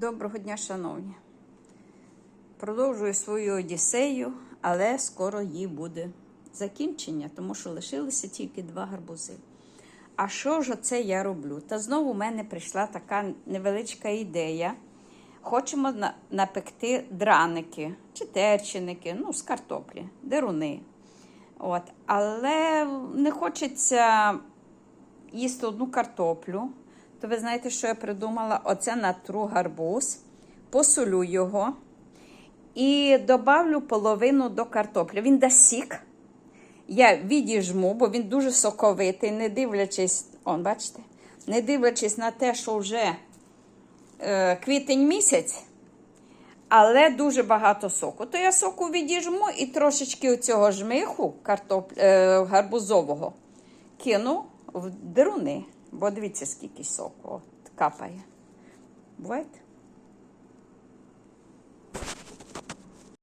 Доброго дня, шановні. Продовжую свою одіссею, але скоро їй буде закінчення, тому що лишилися тільки два гарбузи. А що ж оце я роблю? Та знову в мене прийшла така невеличка ідея. Хочемо напекти драники чи терченики, ну, з картоплі, деруни. От. Але не хочеться їсти одну картоплю, то ви знаєте, що я придумала? Оце натру гарбуз, посолю його і добавлю половину до картоплі. Він дасть сік. Я відіжму, бо він дуже соковитий, не дивлячись, он, бачите, не дивлячись на те, що вже е, квітень місяць, але дуже багато соку. То я соку відіжму і трошечки цього жмиху картоп... е, гарбузового кину в деруни. Бо дивіться, скільки соку капає. Буваєте?